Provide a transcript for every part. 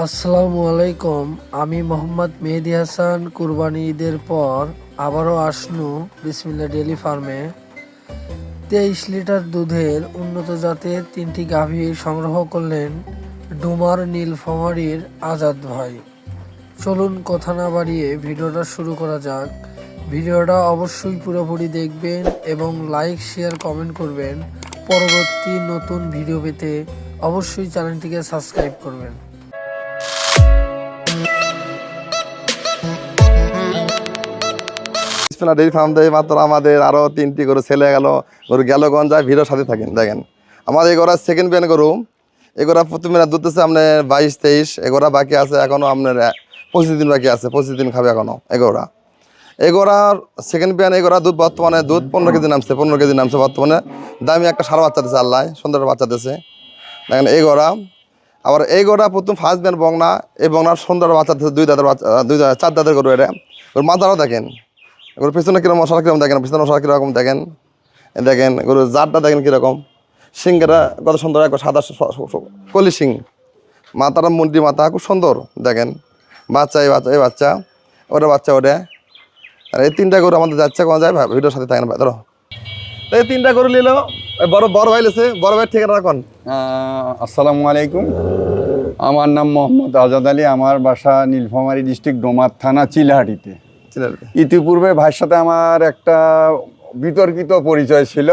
আসসালামু আলাইকুম, আমি মোহাম্মদ মেহেদি হাসান, কুরবানি ঈদের পর আবারও আসনু বিসমিল্লা ডেলি ফার্মে। তেইশ লিটার দুধের উন্নত জাতের তিনটি গাভী সংগ্রহ করলেন ডুমার নীলফামারীর আজাদ ভাই। চলুন কথা না বাড়িয়ে ভিডিওটা শুরু করা যাক। ভিডিওটা অবশ্যই পুরোপুরি দেখবেন এবং লাইক, শেয়ার, কমেন্ট করবেন। পরবর্তী নতুন ভিডিও পেতে অবশ্যই চ্যানেলটিকে সাবস্ক্রাইব করবেন। বিসমিল্লাহ ডেইরি ফার্ম দিয়ে মাত্র আমাদের আরও তিনটি গরু ছেলে গেল। গরু গেল গঞ্জায় ভিড়ের সাথে থাকেন, দেখেন। আমাদের এগোরা সেকেন্ড বিয়ান গরু। এগোরা প্রথমে দুধতেছে আপনার বাইশ, তেইশ। এগোরা বাকি আছে এখনও আপনার পঁচিশ দিন বাকি আছে, পঁচিশ দিন খাবে এখনও এগোরা এগোরার সেকেন্ড বিয়ান এগোরা দুধ বর্তমানে, দুধ পনেরো কেজি নামছে, পনেরো কেজি নামছে বর্তমানে। দামি একটা সারা বাচ্চা দিচ্ছে আল্লাহ, সুন্দর বাচ্চা দিচ্ছে দেখেন এই গোড়া আবার এই গোড়া প্রথম ফার্স্ট বিয়ান বংনা, এই বংনার সুন্দর বাচ্চা দিচ্ছে দুই দাদার বাচ্চা, দুই চার দাঁতের গরু এটা। ওর মাথাটাও দেখেন। এবার পিছনে কীরকম মশলা কীরকম দেখেন? পিছনে মশলা কীরকম দেখেন? দেখেন গরুর জাতটা দেখেন কীরকম? সিংটা কত সুন্দর একবার সাদা কলি সিং। মাথাটা মুন্ডি মাথা, খুব সুন্দর দেখেন। বাচ্চা, এই বাচ্চা এই বাচ্চা ওটা বাচ্চা ওটা আর এই তিনটা গরু আমাদের যাচ্ছে, কোন যায়? ভিডিওর সাথে থাকেন ধরো। এই তিনটা গরু নিল বড় বড় ভাই লেছে, বড় ভাই ঠিকানা রাখুন আসসালামু আলাইকুম। আমার নাম মোহাম্মদ আজাদ আলী, আমার বাসা নীলফামারী ডিস্ট্রিক্ট ডোমার থানা, চিলাহাটিতে? ইতিপূর্বে ভাইয়ের সাথে আমার একটা বিতর্কিত পরিচয় ছিল।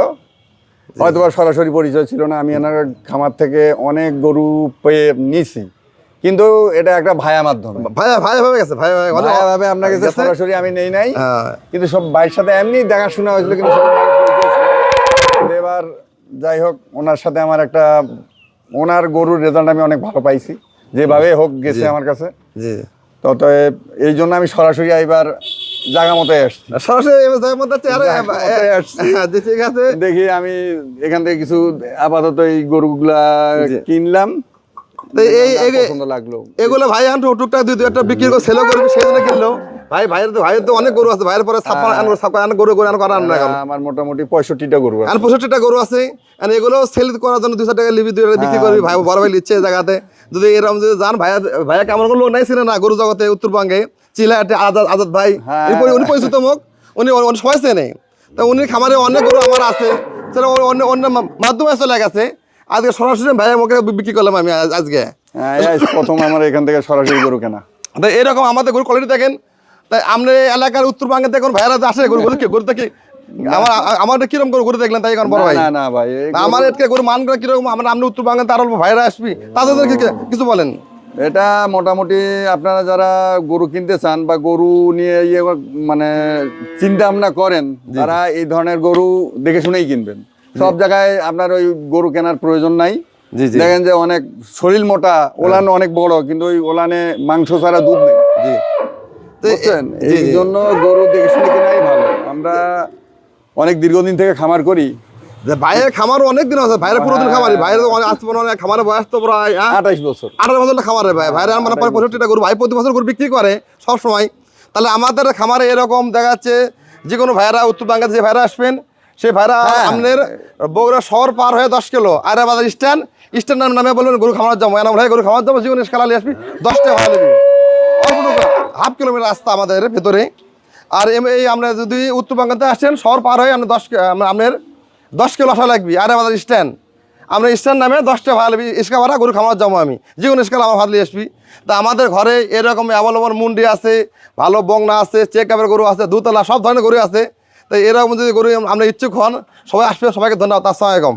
হয়তোবা সরাসরি পরিচয় ছিল না আমি এনার খামার থেকে অনেক গরু পেয়ে নিছি। কিন্তু এটা একটা ভায়া মাধ্যমে। ভাই ভাই ভাবে গেছে ভাই ভায়া ভাবে আপনার কাছে সরাসরি আমি নেই নাই। হ্যাঁ। কিন্তু সব ভাইয়ের সাথে এমনি দেখাশোনা হয়েছিল কিন্তু এবার যাই হোক ওনার সাথে আমার একটা ওনার গরুর রেজাল্ট আমি অনেক ভালো পাইছি। যেভাবে হোক গেছে আমার কাছে। জি। তো অতএব এই জন্য আমি সরাসরি এইবার জায়গা মতো আসছি। সরাসরি এবার আরে, মতো আসছি। হ্যাঁ, ঠিক আছে। দেখি আমি এখান থেকে কিছু আপাতত এই গরুগুলা কিনলাম। এই এই পছন্দ লাগল। এগুলো ভাই টুকটাক দুই একটা বিক্রি করে সেলও করবি সেই জন্য কিনলো। ভাই ভাইয়ের তো ভাইয়ের তো অনেক গরু আছে ভাইয়ের পরে আন গরু গরু না আমার মোটামুটি পঁয়ষট্টিটা গরু আছে। আন পঁয়ষট্টিটা গরু আছে আর এগুলো সেল করার জন্য দুশো টাকা লিবি দুই টাকা বিক্রি করবি ভাই বড় ভাই লিচ্ছে জায়গাতে। যদি এরকম যদি যান ভাইয়া ভাইয়া কেমন কোনো লোক নাই ছিল না গরু জগতে উত্তরবঙ্গে? চিলাহাটে আজাদ আজাদ ভাই হ্যাঁ। উনি পরিচিত মুখ উনি সবাই চেনে। তা উনি খামারে অনেক গরু আমার আছে। সেটা অন্য অন্য মাধ্যমে চলে গেছে। আজকে সরাসরি ভাইয়া মুখে বিক্রি করলাম আমি আজকে। হ্যাঁ, প্রথম আমার এখান থেকে সরাসরি গরু কেনা। তো এরকম আমাদের গরু কোয়ালিটি দেখেন। তাই এই এলাকার উত্তরবঙ্গে দেখুন ভাইয়ারা আসে গরু গরু কি গরু দেখি। আমার আমাদের কীরকম দেখলেন তাই বড় ভাই? না না ভাই আমার এটকে মান করে কীরকম? আমরা তার অল্প ভাইরা আসবি। তাদের কিছু বলেন। এটা মোটামুটি আপনারা যারা গরু কিনতে চান বা গরু নিয়ে ইয়ে মানে চিন্তা ভাবনা করেন তারা এই ধরনের গরু দেখে শুনেই কিনবেন। সব জায়গায় আপনার ওই গরু কেনার প্রয়োজন নাই। দেখেন যে অনেক শরীর মোটা ওলান অনেক বড় কিন্তু ওই ওলানে মাংস ছাড়া দুধ নেই। জি। এই। জন্য গরু দেখে শুনে কেনাই ভালো। আমরা অনেক দীর্ঘদিন থেকে খামার করি। যে ভাইয়ের খামারও অনেক দিন আছে ভাইয়ের পুরো দিন খামারি ভাইয়ের আজ পর্যন্ত অনেক খামারের বয়স তো প্রায় হ্যাঁ? আঠাইশ বছর। আঠারো বছর খামারে ভাই ভাইয়ের মানে প্রায় পঁয়ষট্টিটা গরু ভাই প্রতি বছর গরু বিক্রি করে সব সময় তাহলে আমাদের খামারে এরকম দেখা যাচ্ছে যে কোনো ভাইরা উত্তরবঙ্গে যে ভাইরা আসবেন সেই ভাইরা হ্যাঁ। আপনার বগুড়া শহর পার হয়ে দশ কিলো আর আমাদের স্ট্যান্ড স্ট্যান্ড নামে বলবেন গরু খামার যাব। এনাম ভাই গরু খামার যাব জীবন ইস্কালালি আসবি দশটা নেবি হাফ কিলোমিটার রাস্তা আমাদের ভেতরে। আর এই আমরা যদি উত্তরবঙ্গতে আসেন, শহর পার হয়ে আমরা দশ আপনার দশ কিলো আসা লাগবে, আর আমাদের স্ট্যান্ড আমরা স্ট্যান্ড নামে দশটা ভাড়া নেবি ইস্কা ভাড়া গরু খামার যাব আমি। যে কোনো ইস্কাল আমার ভাড়া নিয়ে আসবি। তা আমাদের ঘরে এরকম অ্যাভেলেবল মুন্ডি আছে, ভালো বংনা আছে চেক আপের গরু আছে, দুতলা, সব ধরনের গরু আছে। তো এরকম যদি গরু আমরা ইচ্ছুক হন, সবাই আসবে, সবাইকে ধন্যবাদ আসসালামাইকুম